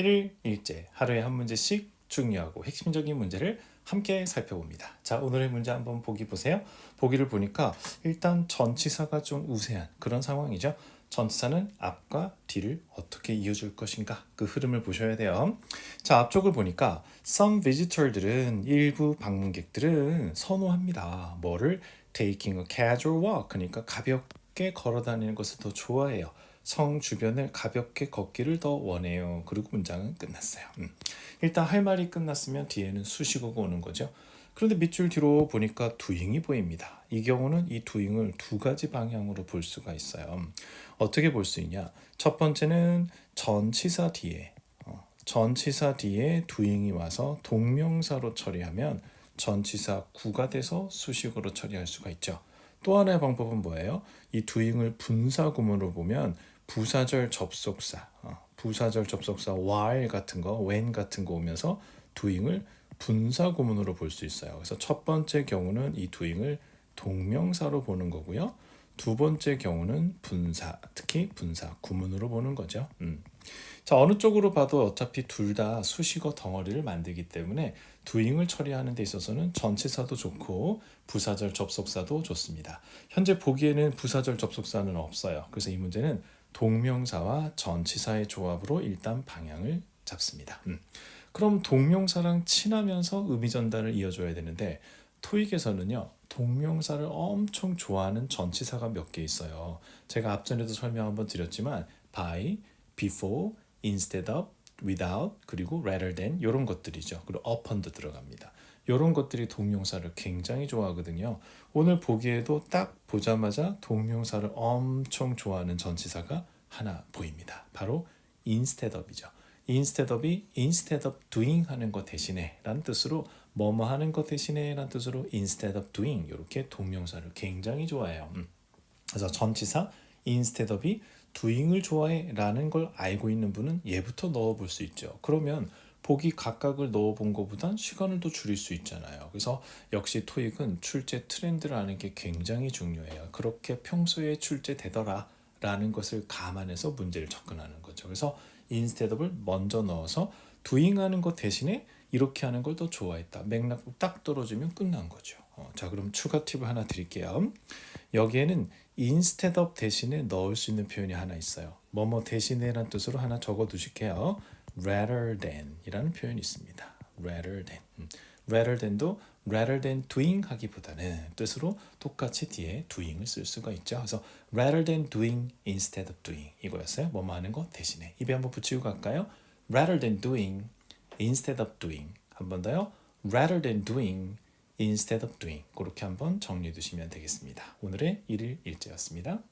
1일 1제 하루에 한 문제씩 중요하고 핵심적인 문제를 함께 살펴봅니다. 자, 오늘의 문제 한번 보기 보세요. 보기를 보니까 일단 전치사가 좀 우세한 그런 상황이죠. 전치사는 앞과 뒤를 어떻게 이어줄 것인가 그 흐름을 보셔야 돼요. 자, 앞쪽을 보니까 some visitor들은 일부 방문객들은 선호합니다. 뭐를 taking a casual walk 그러니까 가볍게 걸어 다니는 것을 더 좋아해요. 성 주변을 가볍게 걷기를 더 원해요. 그리고 문장은 끝났어요. 음. 일단 할 말이 끝났으면 뒤에는 수식어가 오는 거죠. 그런데 밑줄 뒤로 보니까 doing이 보입니다. 이 경우는 이 doing을 두 가지 방향으로 볼 수가 있어요. 어떻게 볼 수 있냐? 첫 번째는 전치사 뒤에 어, 전치사 뒤에 doing이 와서 동명사로 처리하면 전치사 구가 돼서 수식어로 처리할 수가 있죠. 또 하나의 방법은 뭐예요? 이 doing을 분사 구문으로 보면 부사절 접속사, 어, 부사절 접속사 while 같은 거, when 같은 거 오면서 doing을 분사 구문으로 볼 수 있어요. 그래서 첫 번째 경우는 이 doing을 동명사로 보는 거고요. 두 번째 경우는 분사, 특히 분사 구문으로 보는 거죠. 음. 자 어느 쪽으로 봐도 어차피 둘 다 수식어 덩어리를 만들기 때문에 doing을 처리하는 데 있어서는 전치사도 좋고 부사절 접속사도 좋습니다. 현재 보기에는 부사절 접속사는 없어요. 그래서 이 문제는 동명사와 전치사의 조합으로 일단 방향을 잡습니다. 음. 그럼 동명사랑 친하면서 의미 전달을 이어줘야 되는데 토익에서는요 동명사를 엄청 좋아하는 전치사가 몇 개 있어요. 제가 앞전에도 설명 한번 드렸지만 by, before, instead of, without 그리고 rather than 이런 것들이죠. 그리고 upon도 들어갑니다. 이런 것들이 동명사를 굉장히 좋아하거든요. 오늘 보기에도 딱 보자마자 동명사를 엄청 좋아하는 전치사가 하나 보입니다. 바로 instead of이죠. instead of이 instead of doing 하는 것 대신에 라는 뜻으로 뭐뭐 하는 것 대신에 라는 뜻으로 instead of doing 이렇게 동명사를 굉장히 좋아해요. 음. 그래서 전치사 instead of이 doing을 좋아해 라는 걸 알고 있는 분은 얘부터 넣어 볼 수 있죠. 그러면 보기 각각을 넣어 본 것보단 시간을 더 줄일 수 있잖아요. 그래서 역시 토익은 출제 트렌드를 아는 게 굉장히 중요해요. 그렇게 평소에 출제되더라 라는 것을 감안해서 문제를 접근하는 거죠. 그래서 of을 먼저 넣어서 doing 하는 것 대신에 이렇게 하는 걸 더 좋아했다. 맥락 딱 떨어지면 끝난 거죠. 어, 자 그럼 추가 팁을 하나 드릴게요. 여기에는 of 대신에 넣을 수 있는 표현이 하나 있어요. 뭐뭐 대신에란 뜻으로 하나 적어 두실게요. Rather than 이라는 표현이 있습니다. rather than. 음. rather than도 rather than doing 하기보다는 뜻으로 똑같이 뒤에 doing을 쓸 수가 있죠. 그래서 rather than doing instead of doing 이거였어요. 뭐뭐 하는 거 대신에. 입에 한번 붙이고 갈까요? rather than doing instead of doing. 한 번 더요. rather than doing instead of doing. 그렇게 한번 정리해 두시면 되겠습니다. 오늘의 일일 일제였습니다.